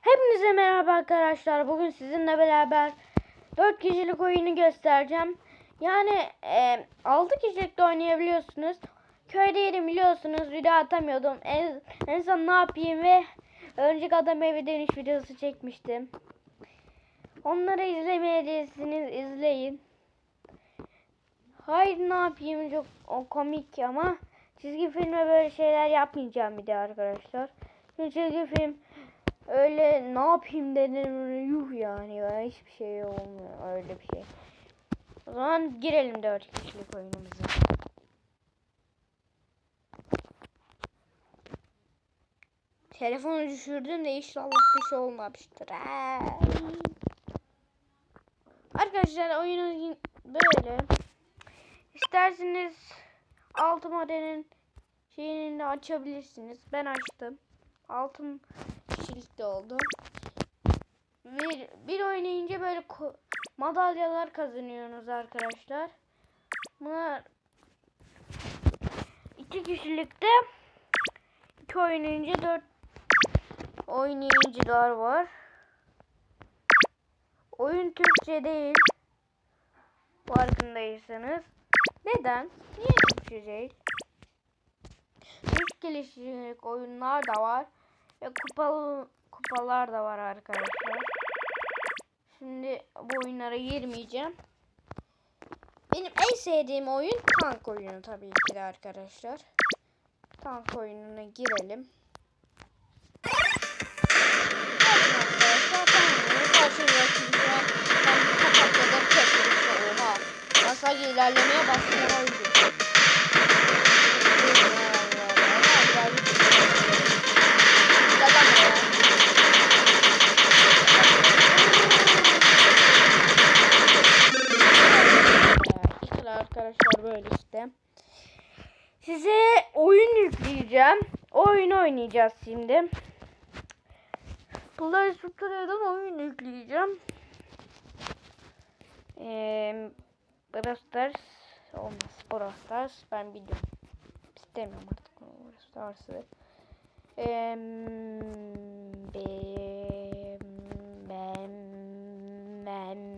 Hepinize merhaba arkadaşlar. Bugün sizinle beraber 4 kişilik oyunu göstereceğim. Yani e, 6 kişilik de oynayabiliyorsunuz. Köydeydim biliyorsunuz. Video atamıyordum. En, en son ne yapayım ve önceki adam evi dönüş videosu çekmiştim. Onları izlemediyseniz izleyin. Hayır ne yapayım çok o komik ama çizgi filme böyle şeyler yapmayacağım bir de arkadaşlar. Çünkü çizgi film öyle ne yapayım dedim yuh yani ya hiçbir şey olmuyor öyle bir şey. O zaman girelim 4 kişilik oyunumuza. Telefonu düşürdüm de inşallah bir şey olmamıştır. Ay. Arkadaşlar oyunu böyle. İsterseniz altı modelin şeyini de açabilirsiniz. Ben açtım. Altın kişilikte oldu. Bir, bir oynayınca böyle madalyalar kazanıyorsunuz arkadaşlar. Bunlar iki kişilikte iki oynayınca dört oynayıcılar var. Oyun Türkçe değil. Farkındaysanız. Neden? Niye Türkçe değil? Üç geliştirecek oyunlar da var. Ve kupalı kupalar da var arkadaşlar. Şimdi bu oyunlara girmeyeceğim. Benim en sevdiğim oyun tank oyunu tabii ki de arkadaşlar. Tank oyununa girelim. Arkadaşlar tank oyunu arkadaşlar böyle işte. Size oyun yükleyeceğim. O oyunu oynayacağız şimdi. Play Store'dan oyun yükleyeceğim. Ee, Brawl Stars olmaz. Brawl Stars ben biliyorum. İstemiyorum artık Brawl Stars'ı. Ee, bem, bem, bem.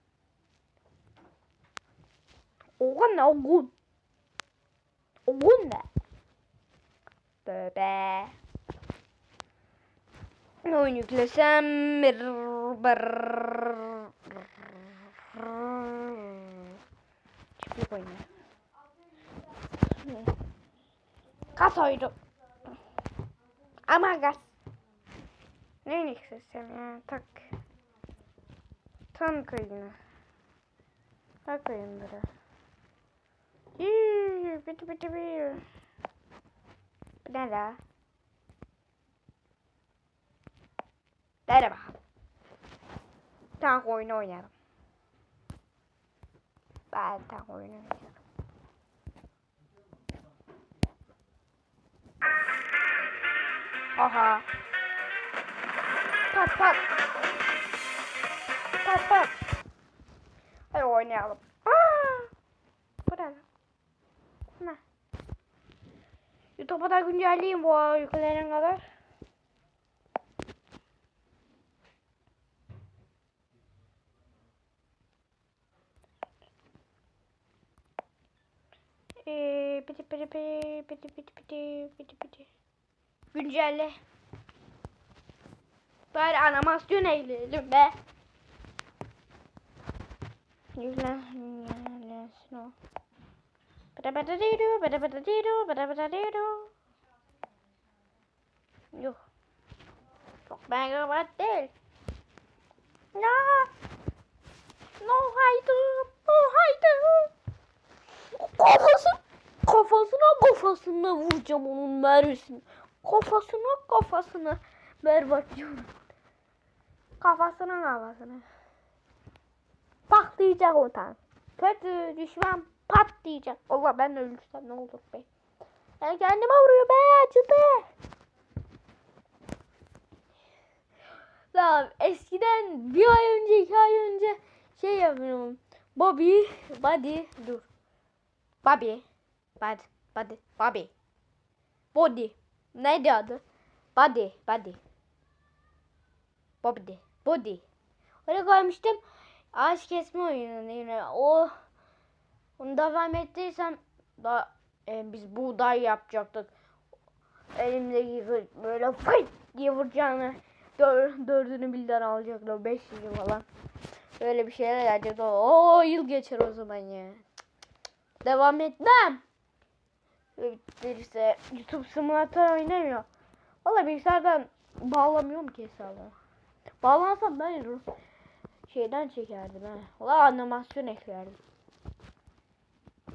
Oğun ne oğun? Oğun ne? Böbe. Oyun yüklesem Çiftlik oyunu. Kas oyunu. Ama gaz. Ne yüklesem ya tak. Tank oyunu. Tak oyunları. Yii, Biti biti biti. Bu ne la? Merhaba. Tank oyunu oynarım. Ben tank oyunu oynarım. Aha. Pat pat. Pat pat. Hadi oynayalım. Aa! Bu ne? lan? Bu ne? YouTube'a da güncelleyeyim bu yüklenene kadar. Ee, piti piti piti piti piti piti piti piti. Güncelle. Bari animasyon eyleyelim be. Yüklen, yüklensin o. Yok. Yok ben kabahat değil. Ya. No haydi. No haydi. Kafası, kafasına kafasına vuracağım onun mermisini. Kafasına kafasına berbat diyorum. Kafasına kafasına. Patlayacak o tane. Kötü düşman patlayacak. Allah ben ölürsem ne olur be. Ben kendime vuruyor be acıdı. La eskiden bir ay önce iki ay önce şey yapıyorum. Bobby, Buddy, dur. Bobby, Bud, Buddy, Bobby. Body. Neydi adı? Body, Body. Bobby, Body. Oraya koymuştum. Ağaç kesme oyunu yine. O onu devam ettirirsem da e, biz buğday yapacaktık. Elimdeki böyle fıt diye vuracağını dör, dördünü birden alacaktı. Beş yıl falan. Böyle bir şeyler yapacaktı. O yıl geçer o zaman ya. Devam etmem. Birisi YouTube simülatör oynamıyor. Valla bilgisayardan bağlamıyorum ki hesabı. Bağlansam ben şeyden çekerdim ha. Valla animasyon eklerdim.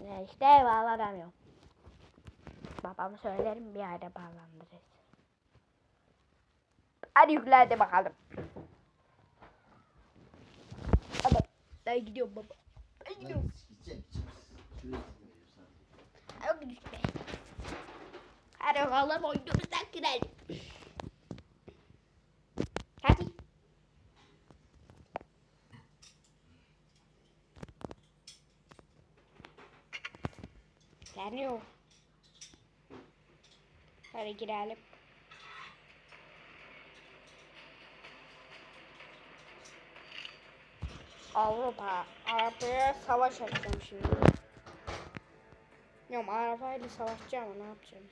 Ya işte bağlanamıyorum. Babama söylerim bir ayda bağlandırırız. Hadi yükle bakalım. Baba ben gidiyorum baba. Ben gidiyorum. Hadi bakalım oyunumuzdan girelim. Hadi. Geliyor. Hadi girelim. Avrupa. Avrupa'ya savaş açacağım şimdi. Yok arabayla savaşacağım ne yapacağım?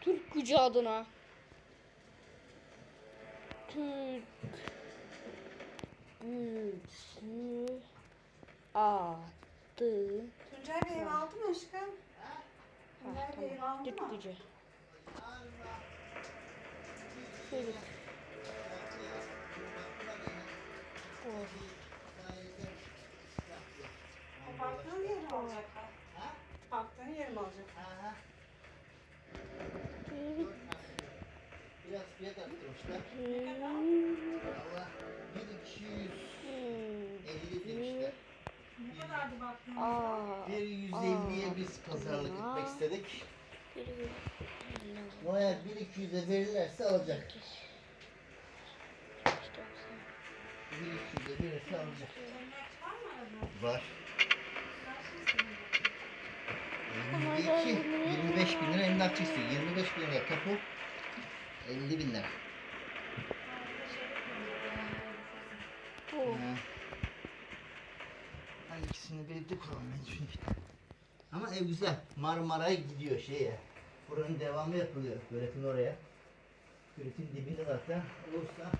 Türk gücü adına. Türk gücü adı. Tuncay Bey ev aldı mı aşkım? Tuncay Bey ev aldı mı? gücü. Türk. Oh. O baktığın yeri mi alacak? Baktığın yeri mi Türk Biraz fiyat arttırmışlar. Baktığın Aa. Bir 150'ye biz pazarlık Aa. etmek istedik. Eğer 1200'e verirlerse alacak. 1200'e verirse alacak. Var. %2, 25 bin lira emlakçı istiyor. 25 bin lira tapu, 50 bin lira. Birlikte kuralım ben düşünüyorum. Ama ev güzel. Marmara'ya gidiyor şeye. Buranın devamı yapılıyor. Göletin oraya. Göletin dibinde zaten olursa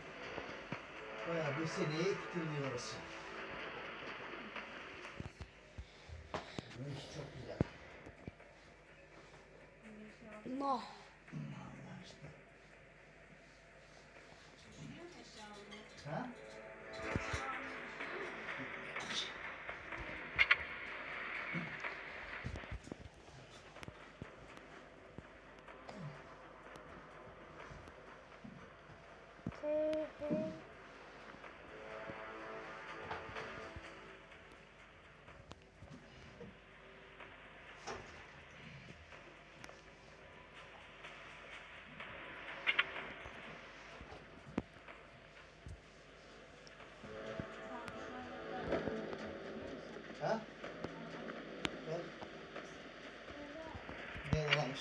bayağı bir seneye tutuluyor orası. Bu iş çok güzel. No. İşte. Ha?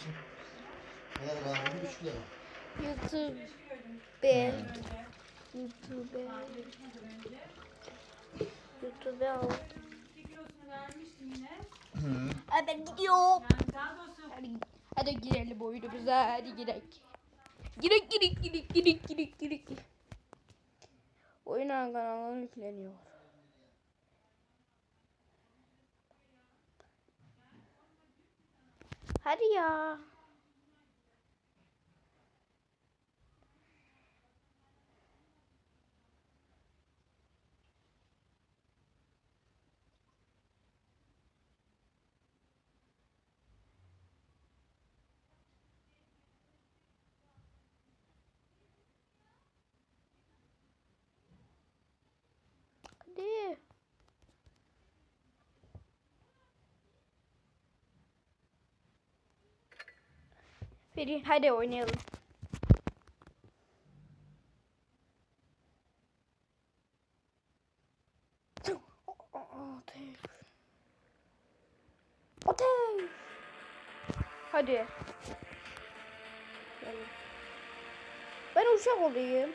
Almışsın? Ne kadar aldın? 3 lira. YouTube be. YouTube. YouTube al. Hı. Hadi ben gidiyorum. Hadi, hadi girelim oyunumuza. Hadi girelim. Girek girek girek girek girek girek. Oyun kanalına yükleniyor. Hadi ya. Peki hadi oynayalım. Ateş. Hadi. Ben uçak olayım.